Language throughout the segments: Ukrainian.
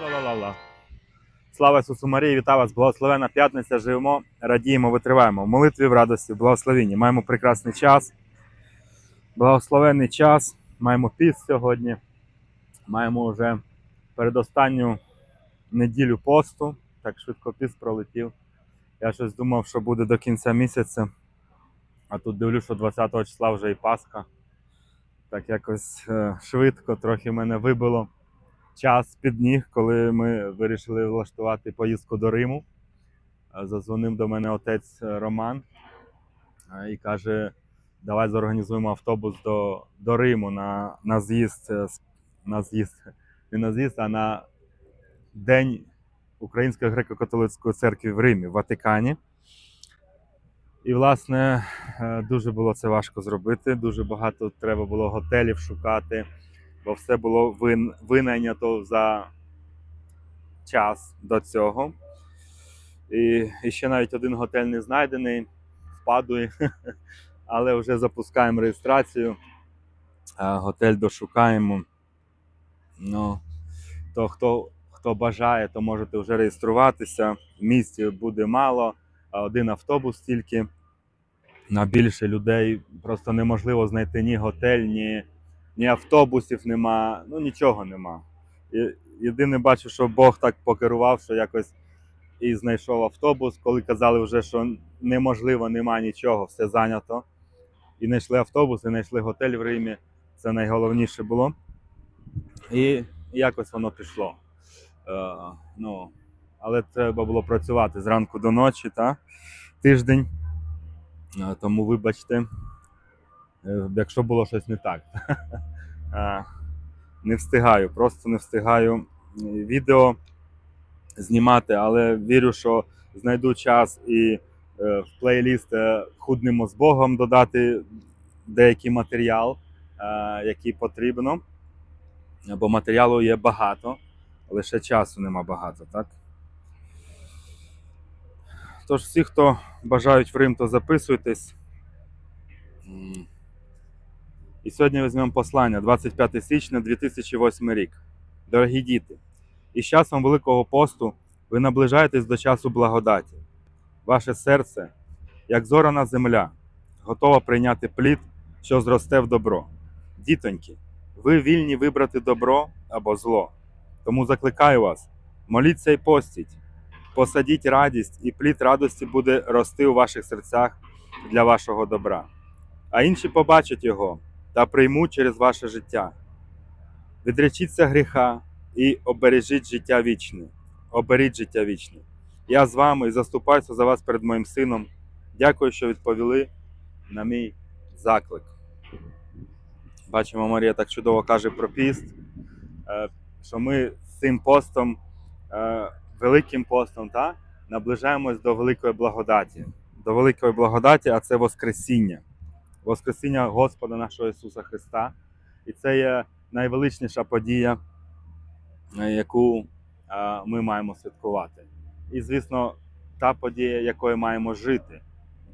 Ла-ла-ла-ла. Слава Ісусу Марії, вітаю вас! Благословена п'ятниця. Живемо, радіємо, витриваємо. В молитві в радості, в благословенні. Маємо прекрасний час. Благословенний час. Маємо піст сьогодні. Маємо вже передостанню неділю посту. Так швидко піст пролетів. Я щось думав, що буде до кінця місяця. А тут дивлюсь, що 20 числа вже і Пасха. Так якось е, швидко трохи мене вибило час під ніг, коли ми вирішили влаштувати поїздку до Риму. Е, Зазвонив до мене отець е, Роман е, і каже: давай зорганізуємо автобус до, до Риму на, на з'їзд, на з'їзд, не на з'їзд, а на День Української греко-католицької церкви в Римі, в Ватикані. І, власне, дуже було це важко зробити. Дуже багато треба було готелів шукати, бо все було вин, винайнято за час до цього. І, і ще навіть один готель не знайдений в Падуї, але вже запускаємо реєстрацію. Готель дошукаємо. Ну, то хто, хто бажає, то можете вже реєструватися. Місць буде мало, один автобус тільки. На більше людей просто неможливо знайти ні готель, ні, ні автобусів нема, ну нічого нема. Єдине бачу, що Бог так покерував, що якось і знайшов автобус, коли казали вже, що неможливо, нема нічого, все зайнято. І знайшли автобус, і знайшли готель в Римі. Це найголовніше було. І якось воно пішло. Е, ну, але треба було працювати зранку до ночі, та? тиждень. Е, Тому вибачте, якщо було щось не так. Е, Не встигаю, просто не встигаю е, відео знімати, але вірю, що знайду час і е, в плейліст е, Худнемо з Богом додати деякий матеріал, е, який потрібно. Бо матеріалу є багато, лише часу нема багато, так? Тож всі, хто бажають в Рим, то записуйтесь. Сьогодні візьмемо послання 25 січня 2008 рік. Дорогі діти, із часом Великого посту ви наближаєтесь до часу благодаті. Ваше серце, як зорана земля, готова прийняти плід, що зросте в добро. Дітоньки, ви вільні вибрати добро або зло. Тому закликаю вас, моліться і постіть, посадіть радість, і плід радості буде рости у ваших серцях для вашого добра. А інші побачать його та приймуть через ваше життя. Відречіться гріха і обережіть життя вічне. Оберіть життя вічне. Я з вами і заступаюся за вас перед моїм сином. Дякую, що відповіли на мій заклик. Бачимо, Марія так чудово каже про піст, е, що ми з цим постом, е, великим постом, та, наближаємось до великої благодаті. До великої благодаті, а це Воскресіння. Воскресіння Господа нашого Ісуса Христа. І це є найвеличніша подія, е, яку е, ми маємо святкувати. І, звісно, та подія, якою маємо жити.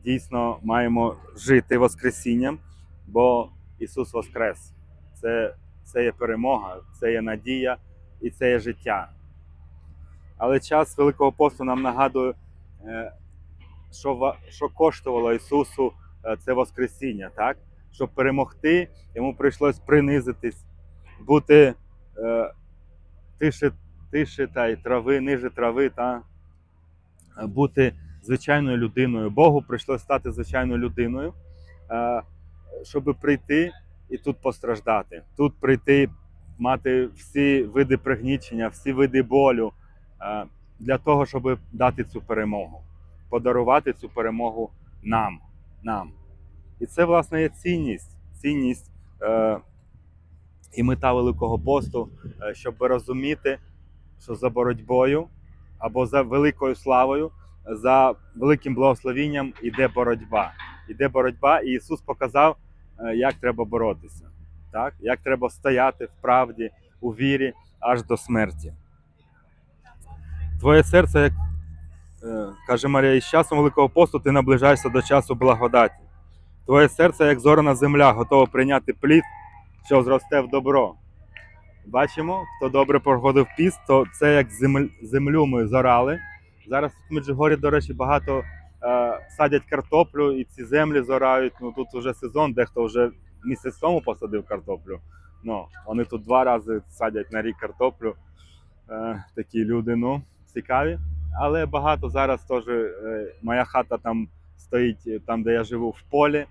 Дійсно, маємо жити Воскресінням, бо Ісус Воскрес. Це, це є перемога, це є надія і це є життя. Але час Великого посту нам нагадує, е, що, що коштувало Ісусу це Воскресіння, так? Щоб перемогти, йому прийшлось принизитись, бути е, тише, тише та й трави, ниже трави, та? е, бути звичайною людиною. Богу прийшлось стати звичайною людиною, е, щоб прийти і тут постраждати. Тут прийти, мати всі види пригнічення, всі види болю е, для того, щоб дати цю перемогу, подарувати цю перемогу нам. Нам. І це, власне, є цінність, цінність е, і мета Великого посту, е, щоб розуміти, що за боротьбою або за великою славою, за великим благословінням іде боротьба. Іде боротьба, і Ісус показав, е, як треба боротися, так? як треба стояти в правді, у вірі аж до смерті. Твоє серце, як каже Марія, із часом Великого посту ти наближаєшся до часу благодаті. Твоє серце, як зорана земля, готове прийняти плід, що зросте в добро. Бачимо, хто добре проходив піст, то це як землю ми зорали. Зараз в Меджигорі, до речі, багато е, садять картоплю і ці землі зорають. Ну тут вже сезон, дехто вже місяць тому посадив картоплю. Ну, вони тут два рази садять на рік картоплю. Е, такі люди, ну, цікаві. Але багато зараз теж е, моя хата там стоїть, е, там, де я живу, в полі,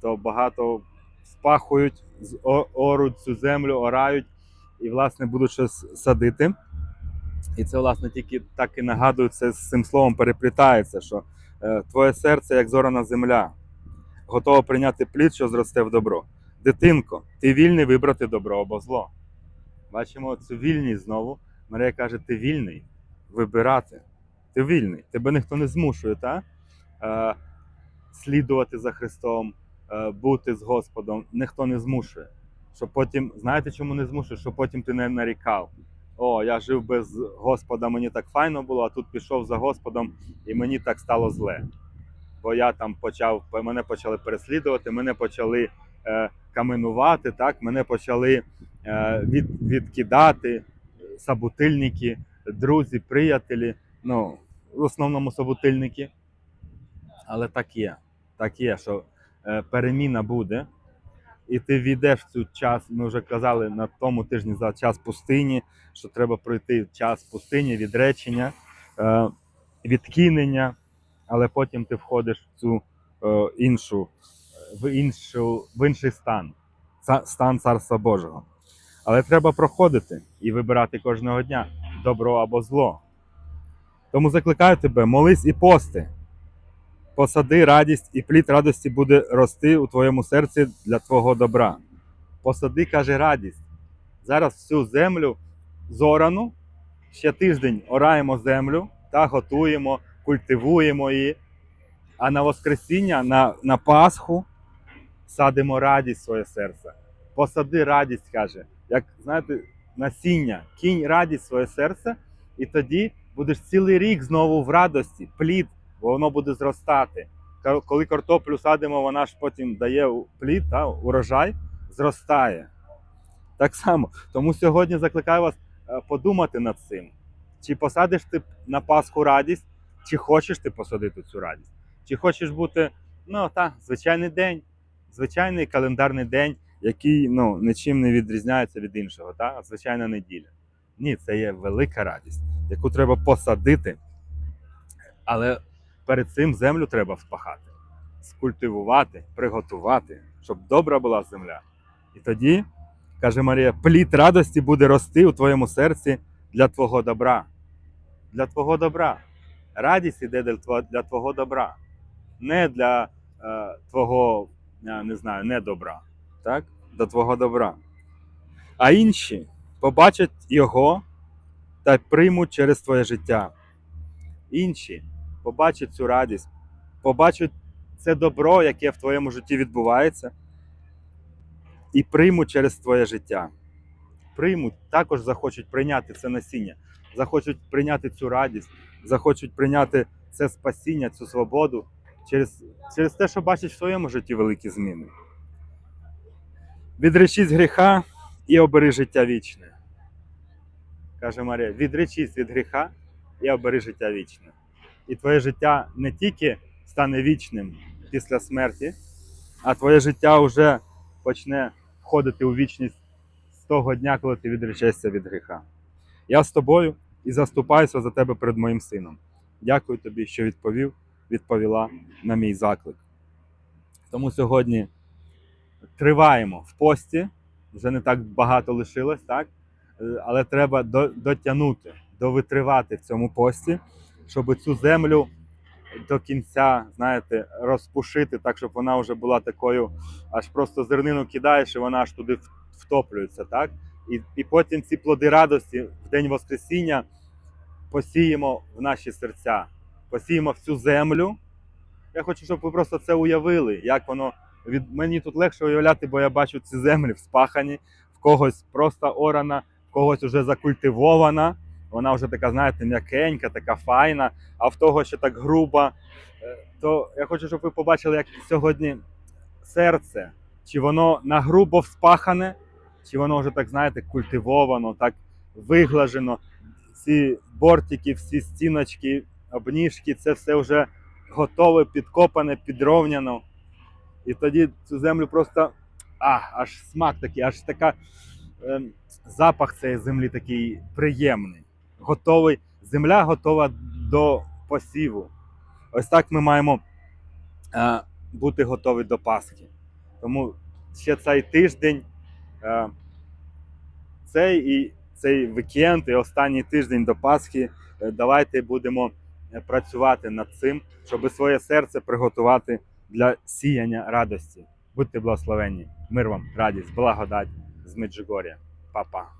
то багато спахують, оруть цю землю, орають і, власне, будуть щось садити. І це, власне, тільки так і нагадую, це з цим словом переплітається, що е, твоє серце як зорана земля, готове прийняти плід, що зросте в добро. Дитинко, ти вільний вибрати добро або зло. Бачимо цю вільність знову. Марія каже: ти вільний вибирати. Ти вільний. Тебе ніхто не змушує, та? Е, слідувати за Христом, е, бути з Господом. Ніхто не змушує. Щоб потім, знаєте, чому не змушує? Щоб потім ти не нарікав. О, я жив без Господа, мені так файно було, а тут пішов за Господом, і мені так стало зле. Бо я там почав, мене почали переслідувати, мене почали е, каменувати, так, мене почали е, від, відкидати собутильники, друзі, приятелі. Ну, в основному собутильники. Але так є. Так є, що е, переміна буде. І ти війдеш в цю час. Ми вже казали на тому тижні за час пустині, що треба пройти час пустині, відречення, е, відкинення, але потім ти входиш в цю е, іншу, в, іншу, в інший стан, стан Царства Божого. Але треба проходити і вибирати кожного дня добро або зло. Тому закликаю тебе, молись і пости. Посади радість, і плід радості буде рости у твоєму серці для твого добра. Посади, каже, радість. Зараз всю землю зорану, ще тиждень ораємо землю та готуємо, культивуємо її. А на Воскресіння, на, на Пасху садимо радість своє серце. Посади радість, каже, як знаєте, насіння, кінь радість своє серце, і тоді будеш цілий рік знову в радості, плід, бо воно буде зростати. Коли картоплю садимо, вона ж потім дає плід, та, урожай, зростає. Так само. Тому сьогодні закликаю вас е, подумати над цим. Чи посадиш ти на Пасху радість, чи хочеш ти посадити цю радість? Чи хочеш бути, ну так, звичайний день, звичайний календарний день, який ну, нічим не відрізняється від іншого, та? звичайна неділя. Ні, це є велика радість, яку треба посадити, але перед цим землю треба вспахати, скультивувати, приготувати, щоб добра була земля. І тоді, каже Марія, плід радості буде рости у твоєму серці для твого добра. Для твого добра. Радість іде для твого добра, не для е, твого, я не знаю, недобра, так? До твого добра. А інші побачать його та приймуть через твоє життя. Інші побачать цю радість, побачать це добро, яке в твоєму житті відбувається, і приймуть через твоє життя. Приймуть, також захочуть прийняти це насіння, захочуть прийняти цю радість, захочуть прийняти це спасіння, цю свободу через, через те, що бачать в своєму житті великі зміни. Відречись гріха і обери життя вічне. Каже Марія, відречись від гріха і обери життя вічне. І твоє життя не тільки стане вічним після смерті, а твоє життя вже почне входити у вічність з того дня, коли ти відречешся від гріха. Я з тобою і заступаюся за тебе перед моїм сином. Дякую тобі, що відповів, відповіла на мій заклик. Тому сьогодні триваємо в пості, вже не так багато лишилось, так? Е, але треба до- дотягнути, довитривати в цьому пості, щоб цю землю до кінця, знаєте, розпушити, так, щоб вона вже була такою, аж просто зернину кидаєш, і вона аж туди втоплюється, так? І, і потім ці плоди радості в День Воскресіння посіємо в наші серця, посіємо в цю землю. Я хочу, щоб ви просто це уявили, як воно від мені тут легше уявляти, бо я бачу ці землі вспахані, в когось просто орана, в когось вже закультивована. Вона вже така, знаєте, м'якенька, така файна, а в того ще так груба. Е, То я хочу, щоб ви побачили, як сьогодні серце, чи воно нагрубо вспахане, чи воно вже так, знаєте, культивовано, так виглажено. Ці бортики, всі стіночки, обніжки, це все вже готове, підкопане, підровняно. І тоді цю землю просто а, аж смак такий, аж така ем, запах цієї землі такий приємний. Готовий, земля готова до посіву. Ось так ми маємо е, бути готові до Пасхи. Тому ще цей тиждень, е, цей і цей вікенд, і останній тиждень до Пасхи, е, давайте будемо е, працювати над цим, щоб своє серце приготувати для сіяння радості. Будьте благословенні. Мир вам, радість, благодать з Меджугор'я. Па-па.